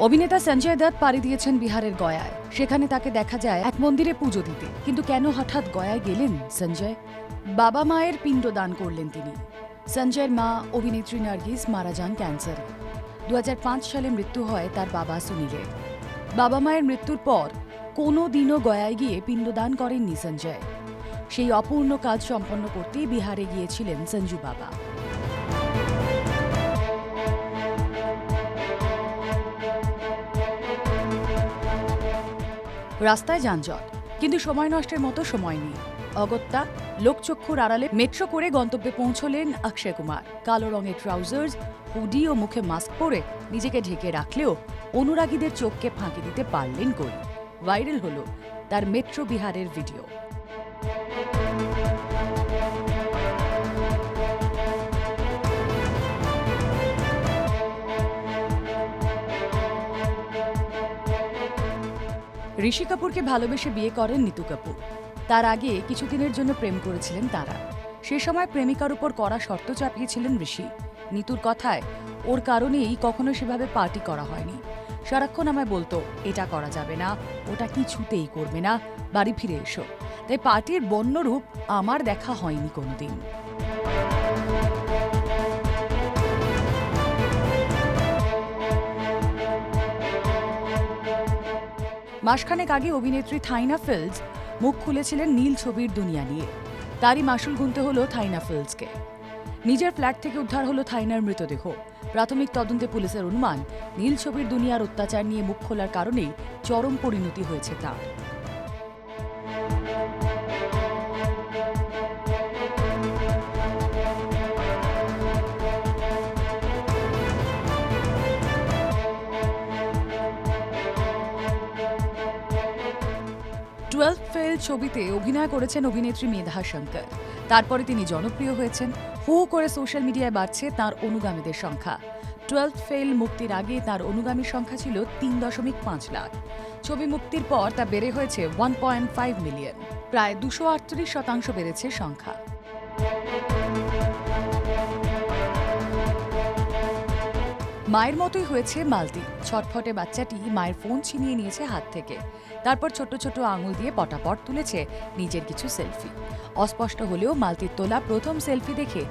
অভিনেতা সঞ্জয় দত্ত পাড়ি দিয়েছেন বিহারের গয়ায়। সেখানে তাকে দেখা যায় এক মন্দিরে পুজো দিতে। কিন্তু কেন হঠাৎ গয়ায় গেলেন সঞ্জয়? বাবা মায়ের পিণ্ড দান করলেন তিনি। সঞ্জয়ের মা অভিনেত্রী নার্গিস মারা যান ক্যান্সারে। দু হাজার পাঁচ সালে মৃত্যু হয় তার বাবা সুনীলের। বাবা মায়ের মৃত্যুর পর কোনো দিনও গয়ায় গিয়ে পিণ্ডদান করেননি সঞ্জয়। সেই অপূর্ণ কাজ সম্পন্ন করতেই বিহারে গিয়েছিলেন সঞ্জু বাবা। রাস্তায় যানজট। কিন্তু সময় নষ্টের মতো সময় নেই। অগত্যা লোকচক্ষুর আড়ালে মেট্রো করে গন্তব্যে পৌঁছলেন অক্ষয় কুমার। কালো রঙের ট্রাউজার্স, হুডি ও মুখে মাস্ক পরে নিজেকে ঢেকে রাখলেও অনুরাগীদের চোখকে ফাঁকি দিতে পারলেন কই? ভাইরাল হলো তার মেট্রো বিহারের ভিডিও। ঋষি কাপুরকে ভালোবেসে বিয়ে করেন নিতু কাপুর। তার আগে কিছুদিনের জন্য প্রেম করেছিলেন তারা। সে সময় প্রেমিকার উপর কড়া শর্ত চাপিয়েছিলেন ঋষি। নিতুর কথায়, ওর কারণেই কখনো সেভাবে পার্টি করা হয়নি। সারাক্ষণ আমায় বলতো, এটা করা যাবে না, ওটা কিছুতেই করবে না, বাড়ি ফিরে এসো তাই পার্টির বন্য রূপ আমার দেখা হয়নি কোনোদিন। মাসখানেক আগে অভিনেত্রী থাইনা ফিল্ডস মুখ খুলেছিলেন নীল ছবির দুনিয়া নিয়ে। তারই মাসুল গুনতে হলো থাইনা ফিল্ডসকে। নিজের ফ্ল্যাট থেকে উদ্ধার হলো থাইনার মৃতদেহ। প্রাথমিক তদন্তে পুলিশের অনুমান, নীল ছবির দুনিয়ার অত্যাচার নিয়ে মুখ খোলার কারণেই চরম পরিণতি হয়েছে তার। টুয়েলভ ফেল ছবিতে অভিনয় করেছেন অভিনেত্রী মেধা শঙ্কর। তারপরে তিনি জনপ্রিয় হয়েছেন। হু করে সোশ্যাল মিডিয়ায় বাড়ছে তার অনুগামীদের সংখ্যা। টুয়েলভ ফেল মুক্তির আগে তার অনুগামী সংখ্যা ছিল তিন দশমিক পাঁচ লাখ। ছবি মুক্তির পর তা বেড়ে হয়েছে ওয়ান পয়েন্ট ফাইভ মিলিয়ন। প্রায় দুশো আটত্রিশ শতাংশ বেড়েছে সংখ্যা। মায়ের মতোই হয়েছে মালতি। ছটফটে বাচ্চাটি মায়ের ফোন ছিনিয়ে নিয়েছে হাত থেকে। তারপর ছোট ছোট আঙুল দিয়ে পটাপট তুলেছে নিজের কিছু সেলফি। অস্পষ্ট হলেও মালতির তোলা প্রথম সেলফি দেখে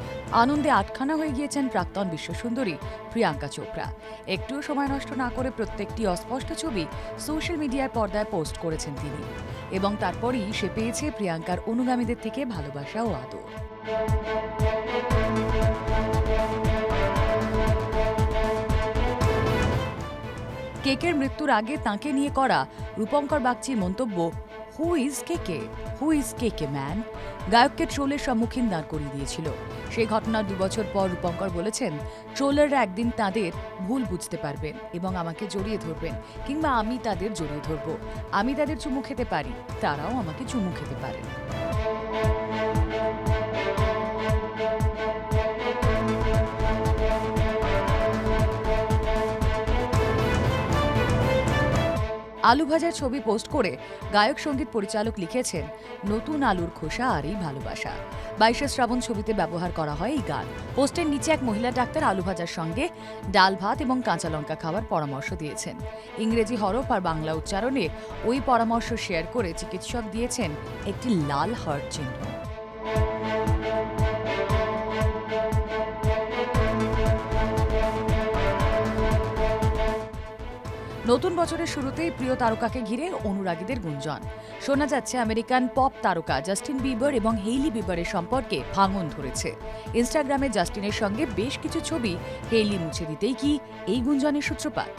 আনন্দে আটখানা হয়ে গিয়েছেন প্রাক্তন বিশ্বসুন্দরী প্রিয়াঙ্কা চোপড়া। একটুও সময় নষ্ট না করে প্রত্যেকটি অস্পষ্ট ছবি সোশ্যাল মিডিয়ায় পর্দায় পোস্ট করেছেন তিনি। এবং তারপরই সে পেয়েছে প্রিয়াঙ্কার অনুগামীদের থেকে ভালোবাসা ও আদর। কেকের মৃত্যুর আগে তাঁকে নিয়ে করা রূপঙ্কর বাগচির মন্তব্য হু ইজ কেকে হু ইজ কেকে ম্যান গায়ককে ট্রোলের সম্মুখীন দাঁড় করিয়ে দিয়েছিল। সেই ঘটনার দুবছর পর রূপঙ্কর বলেছেন, ট্রোলাররা একদিন তাদের ভুল বুঝতে পারবেন এবং আমাকে জড়িয়ে ধরবেন কিংবা আমি তাদের জড়িয়ে ধরব। আমি তাদের চুমু খেতে পারি, তারাও আমাকে চুমু খেতে পারেন। আলু ভাজার ছবি পোস্ট করে গায়ক সংগীত পরিচালক লিখেছেন, নতুন আলুর খোসা আর এই ভালোবাসা। বাইশে শ্রাবণ ছবিতে ব্যবহার করা হয় এই গান। পোস্টের নিচে এক মহিলা ডাক্তার আলু ভাজার সঙ্গে ডাল, ভাত এবং কাঁচা লঙ্কা খাওয়ার পরামর্শ দিয়েছেন। ইংরেজি হরফ আর বাংলা উচ্চারণে ওই পরামর্শ শেয়ার করে চিকিৎসক দিয়েছেন একটি লাল হার্ট চিহ্ন নতুন বছরের শুরুতেই প্রিয় তারকাকে ঘিরে অনুরাগীদের গুঞ্জন। শোনা যাচ্ছে আমেরিকান পপ তারকা জাস্টিন বিবার এবং হেইলি বিবারের সম্পর্কে ভাঙন ধরেছে। ইনস্টাগ্রামে জাস্টিনের সঙ্গে বেশ কিছু ছবি হেইলি মুছে দিতেই কি এই গুঞ্জনের সূত্রপাত?